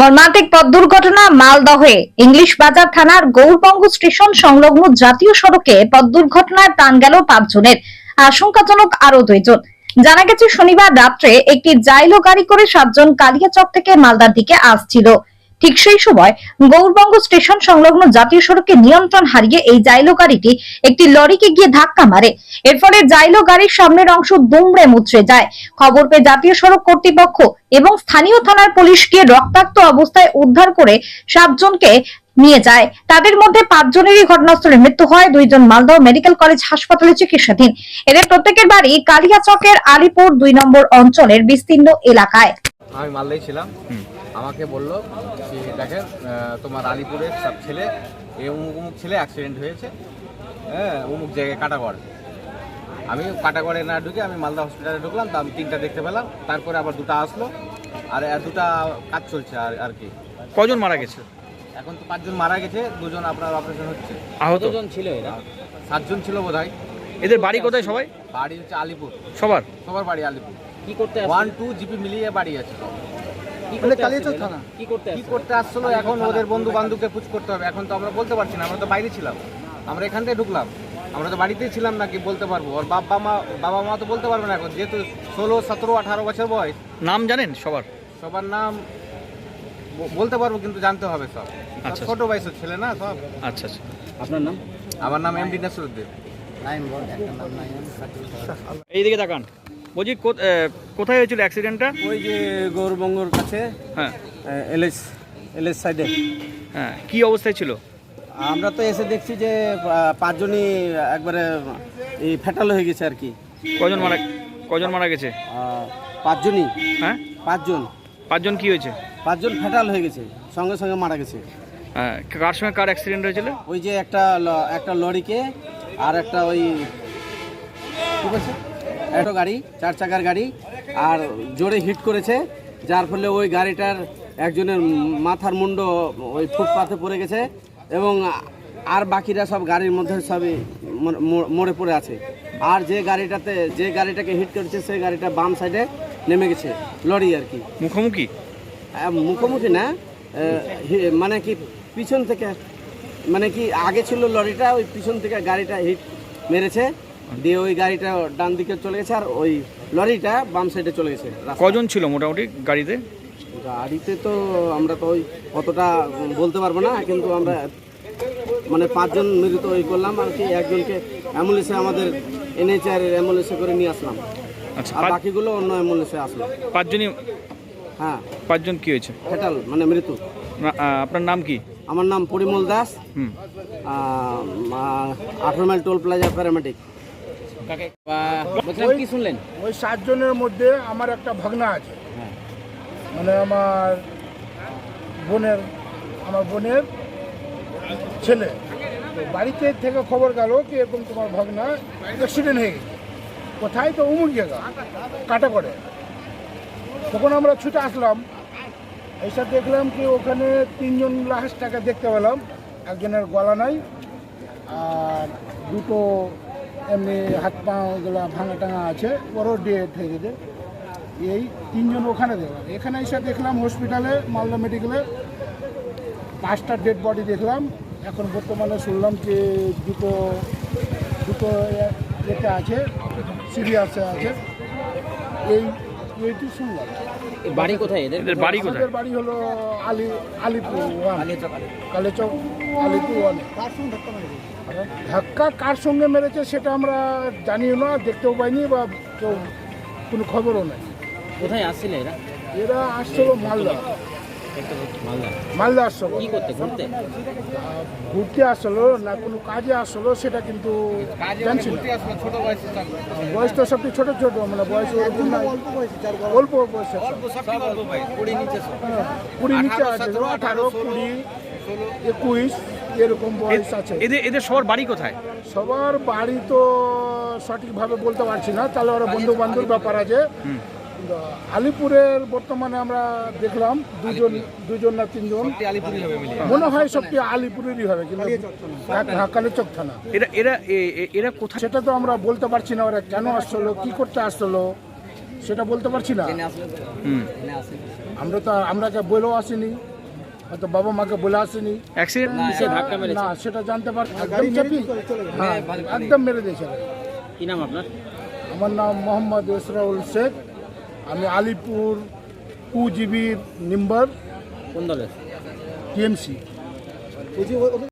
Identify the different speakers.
Speaker 1: মর্মান্তিক পথ দুর্ঘটনা মালদহে। ইংলিশ বাজার থানার গৌরবঙ্গ স্টেশন সংলগ্ন জাতীয় সড়কে পথ দুর্ঘটনায় প্রাণ গেল পাঁচজনের। আশঙ্কাজনক আরও দুইজন। জানা গেছে, শনিবার রাত্রে একটি জাইলো গাড়ি করে সাতজন কালিয়াচক থেকে মালদার দিকে আসছিল। ঠিক সেই সময় গৌরবঙ্গ স্টেশন সংলগ্ন জাতীয় সড়কে নিয়ন্ত্রণ হারিয়ে এই জাইলো গাড়িটি একটি লরিকে গিয়ে ধাক্কা মারে। এর ফলে জাইলো গাড়ির সামনের অংশ দুমড়ে মুচড়ে যায়। খবর পেয়ে জাতীয় সড়ক কর্তৃপক্ষ এবং স্থানীয় থানার পুলিশ গিয়ে রক্তাক্ত অবস্থায় উদ্ধার করে সাতজনকে নিয়ে যায়। তাদের মধ্যে পাঁচজনেরই ঘটনাস্থলে মৃত্যু হয়। দুইজন মালদহ মেডিকেল কলেজ হাসপাতালে চিকিৎসাধীন। এদের প্রত্যেকের বাড়ি কালিয়াচকের আলিপুর দুই নম্বর অঞ্চলের বিস্তীর্ণ এলাকায়।
Speaker 2: আমি মালদায় ছিলাম। আমাকে বলল যে দেখেন তোমার আলিপুরের সব ছেলে এ অমুক অমুক ছেলে অ্যাক্সিডেন্ট হয়েছে হ্যাঁ অমুক জায়গায় কাটাগড়। আমি কাটাগড়ে না ঢুকে আমি মালদা হসপিটালে ঢুকলাম তা আমি তিনটা দেখতে পেলাম তারপরে আবার দুটো আসলো আর দুটা কাজ চলছে আর আর কি।
Speaker 3: কজন মারা গেছে?
Speaker 2: এখন তো পাঁচজন মারা গেছে দুজন আপনার অপারেশন হচ্ছে।
Speaker 3: আহত।
Speaker 2: ছিল এরা? সাতজন ছিল বোধ হয়
Speaker 3: এদের বাড়ি কোথায় সবাই?
Speaker 2: বাড়ি হচ্ছে আলিপুর।
Speaker 3: সবার?
Speaker 2: সবার বাড়ি আলিপুর।
Speaker 4: কি করতে
Speaker 2: ওয়ান টু জিপি মিলিয়ে বাড়ি আছে
Speaker 4: করতে কালিয়াচক থানা। কি করতে
Speaker 2: কি করতে আসছিল? এখন ওদের বন্ধু বান্ধবকে পুছ করতে হবে। এখন তো আমরা বলতে পারছি না আমরা তো বাইরে ছিলাম। আমরা এখান থেকে ঢুকলাম। আমরা তো বাড়িতেই ছিলাম নাকি বলতে পারব? ওর বাবা মা বাবা মা তো বলতে পারবে না এখন। যেহেতু ষোলো সতেরো আঠারো বছর বয়স
Speaker 3: নাম জানেন সবার?
Speaker 2: সবার নাম বলতে পারব কিন্তু জানতে হবে সব। সব
Speaker 3: আচ্ছা।
Speaker 2: ছোট বয়সের ছেলে না সব?
Speaker 3: আচ্ছা আচ্ছা।
Speaker 4: আপনার নাম?
Speaker 2: আমার নাম এম. ডি নাসরুদ্দিন
Speaker 3: এইদিকে তাকান। বলছি কো- কোথায় হয়েছিল অ্যাক্সিডেন্টটা
Speaker 5: ওই যে গৌরবঙ্গর কাছে
Speaker 3: হ্যাঁ।
Speaker 5: এলএস এলএস সাইডে
Speaker 3: হ্যাঁ কি অবস্থায় ছিল?
Speaker 5: আমরা তো এসে দেখছি যে পাঁচজনই একবারে এই ফ্যাটাল হয়ে গেছে আর কি।
Speaker 3: কজন মারা কজন মারা গেছে?
Speaker 5: পাঁচজনই।
Speaker 3: হ্যাঁ?
Speaker 5: পাঁচজন।
Speaker 3: পাঁচজন কি হয়েছে?
Speaker 5: পাঁচজন ফ্যাটাল হয়ে গেছে সঙ্গে সঙ্গে মারা গেছে।
Speaker 3: হ্যাঁ কার সঙ্গে কার অ্যাক্সিডেন্ট হয়েছিল?
Speaker 5: ওই যে একটা একটা লরিকে আর একটা ওই কি বলছে? একটা গাড়ি চার চাকার গাড়ি আর জোরে হিট করেছে যার ফলে ওই গাড়িটার একজনের মাথার মুন্ড ওই ফুটপাথে পড়ে গেছে এবং আর বাকিরা সব গাড়ির মধ্যে সবই মর- পড়ে আছে। আর যে গাড়িটাতে যে গাড়িটাকে হিট করেছে সেই গাড়িটা বাম সাইডে নেমে গেছে লরি আর কি।
Speaker 3: মুখোমুখি?
Speaker 5: মুখোমুখি না মানে কি পিছন থেকে মানে কি আগে ছিল লরিটা ওই পিছন থেকে গাড়িটা হিট মেরেছে দিয়ে ওই গাড়িটা ডান দিকে চলে গেছে আর ওই লরিটা বাম সাইডে চলে গেছে
Speaker 3: কজন ছিল মোটামুটি গাড়িতে?
Speaker 5: গাড়িতে তো আমরা তো ওই অতটা বলতে পারব না কিন্তু আমরা মানে পাঁচজন মৃত ওই করলাম আর কি একজনকে অ্যাম্বুলেন্সে আমাদের এনএচআর অ্যাম্বুলেন্সে করে নিয়ে আসলাম।
Speaker 3: আচ্ছা
Speaker 5: আর বাকিগুলো অন্য অ্যাম্বুলেন্সে আসলো।
Speaker 3: পাঁচজনই
Speaker 5: হ্যাঁ।
Speaker 3: পাঁচজন কি হয়েছে?
Speaker 5: ফেটাল মানে মৃত্যু।
Speaker 3: আপনার নাম কি?
Speaker 5: আমার নাম পরিমল দাস।
Speaker 3: হুম।
Speaker 5: আঠারো মাইল টোল প্লাজা প্যারামেডিক
Speaker 4: বলছিলাম কি শুনলেন?
Speaker 6: ওই সাতজনের মধ্যে আমার একটা ভাগনা আছে। মানে আমার বোনের আমার বোনের ছেলে। তো বাড়িতে থেকে খবর গেল কি এরকম তোমার ভাগনা অ্যাক্সিডেন্ট হয়ে গেছে। কোথায়? তো উমুক জায়গা কাটা করে তখন আমরা ছুটে আসলাম। এসে দেখলাম কি ওখানে তিনজন লাশটাকে দেখতে পেলাম। একজনের গলা নাই আর দুটো এমনি হাত পা গুলা ভাঙা টাঙা আছে, ওরও ডেট হয়ে গেছে। এই তিনজন ওখানে দেখলাম এখানে এসে দেখলাম হসপিটালে মালদা মেডিকেলে পাঁচটা ডেড বডি দেখলাম। এখন বর্তমানে শুনলাম যে দুটো দুটো এ- এতে আছে সিরিয়াসে আছে। এই, এইটি শুনলাম।
Speaker 4: বাড়ি কোথায়? এদের
Speaker 3: এদের বাড়ি কোথায়?
Speaker 6: আমাদের বাড়ি হলো আলি আলিপুর কালেচক আলিপুর ওয়ানে। ধাক্কা কার সঙ্গে মেরেছে সেটা আমরা জানিও না দেখতেও পাইনি বা কেউ কোনো খবরও নাই।
Speaker 4: কোথায় আসছিল এরা?
Speaker 6: এরা আসছিল মালদা।
Speaker 4: মালদা?
Speaker 6: মালদা
Speaker 4: কি করতে ঘুরতে?
Speaker 6: ঘুরতে আসলো না কোনো কাজে আসলো সেটা কিন্তু জানছি
Speaker 2: ছোট বয়সের
Speaker 6: বয়স তো সবটি ছোট ছোট মানে বয়স ওরকম অল্প
Speaker 2: বয়স, কুড়ি নিচে
Speaker 6: হ্যাঁ, কুড়ি নিচে আছে আঠারো কুড়ি একুশ এরকম বয়স আছে।
Speaker 3: এদের এদের সবার বাড়ি কোথায়?
Speaker 6: সবার বাড়ি তো সঠিকভাবে বলতে পারছি না তাহলে ওরা বন্ধু বান্ধব ব্যাপার আছে। আলিপুরের বর্তমানে আমরা দেখলাম দুজন দুজন না তিনজন। মনে হয় সবটি আলিপুরেরই হবে কিন্তু হ্যাঁ, কালীচক থানা।
Speaker 3: এরা এরা এরা কোথায়
Speaker 6: সেটা তো আমরা বলতে পারছি না ওরা কেন আসলো কি করতে আসলো সেটা বলতে পারছি না। আমরা তো আমরা বলেও আসিনি হয়তো বাবা মাকে বলে আসেনি। না সেটা জানতে পার হ্যাঁ একদম মেরে দিয়েছে।
Speaker 4: কি নাম আপনার?
Speaker 6: আমার নাম মোহাম্মদ ইসরাউল শেখ। আমি আলিপুর টু জিবির নিম্বর
Speaker 4: কোন দলের?
Speaker 6: টিএমসি